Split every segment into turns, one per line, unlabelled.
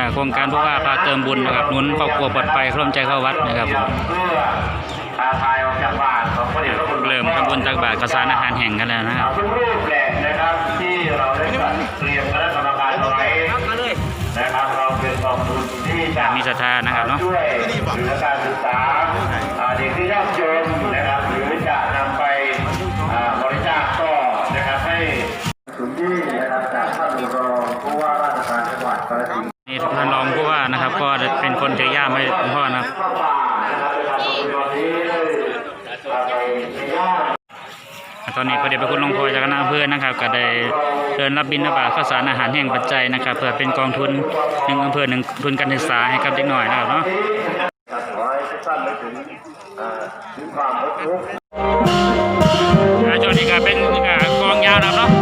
าโครงการผู้ว่าพาเติมบุญนะครับหนุนครอบครัวปลอดภัยร่วมใจเข้าวัดนะครับ
เพื่อพาทายออกจากบ้านของพระเดชพระคุณ
เริ่มทำบุญตักบาตรกระสานอาหารแห่งกันแล้วนะครับ
ทุกรูปแหละนะครับที่เเป็น
คนถือย่ามให้หลวงพ่อนะครับตอนนี้พระเดชพระคุณหลวงพ่อจากคณะอำเภอนะครับ ก็ได้เดินรับบิณฑบาข้าวสารอาหารแห้งปัจจัยนะครับ เพื่อเป็นกองทุนหนึ่งอำเภอหนึ่งทุนการศึกษาให้กับเด็กหน่อยนะครับเนาะ
อานได้ถึงเอ่อถึงความอดทน
อ่ก็เป็นกองยาวนะครับเนาะ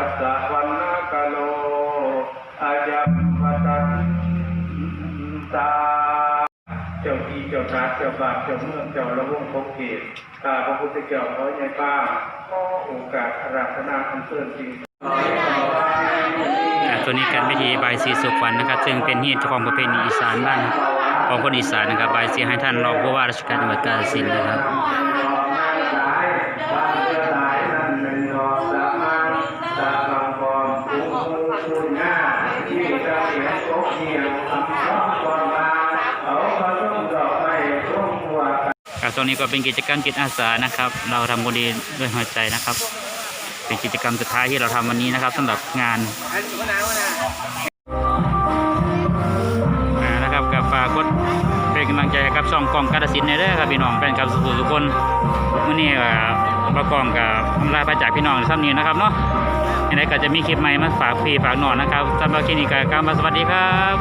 สังกัสสะวันนากาโลอายัมปจันตา เจ้าที่เจ้าทาเจ้าบานเจ้าเมืองเจ้าละวงคงเขตข้าพระพุทธเจ้าขอใหญ่ป้าขอโอกาสอาราธนาอันเชิญจริง
อ่าตัวนี้การพิธีใบายสีสุขวัญนะครับ ซึ่งเป็นฮีตของประเพณีอีสานบ้านของคนอีสานนะครับใบายสีให้ท่านรองผู้ว่าราชการจังหวัดกาฬสินธุ์นะครับ ครับตรงนี้ก็เป็นกิจกรรมจิตอาสานะครับ เราทำบุญดีด้วยหัวใจนะครับ เป็นกิจกรรมสุดท้ายที่เราทำวันนี้นะครับสำหรับงานนะครับกับฝากกดเป็นกำลังใจกับช่องกองกาฬสินธุ์ในเด้อครับพี่น้องเป็นกับสุขุทุกคนวันนี้ก็ประกองกับลาพระจากพี่น้องซ้ำนี้นะครับเนาะยังไงก็จะมีคลิปใหม่มาฝากพี่ฝากหนอนนะครับสำหรับคลิปนี้ก็กล่าวมสวัสดีครับ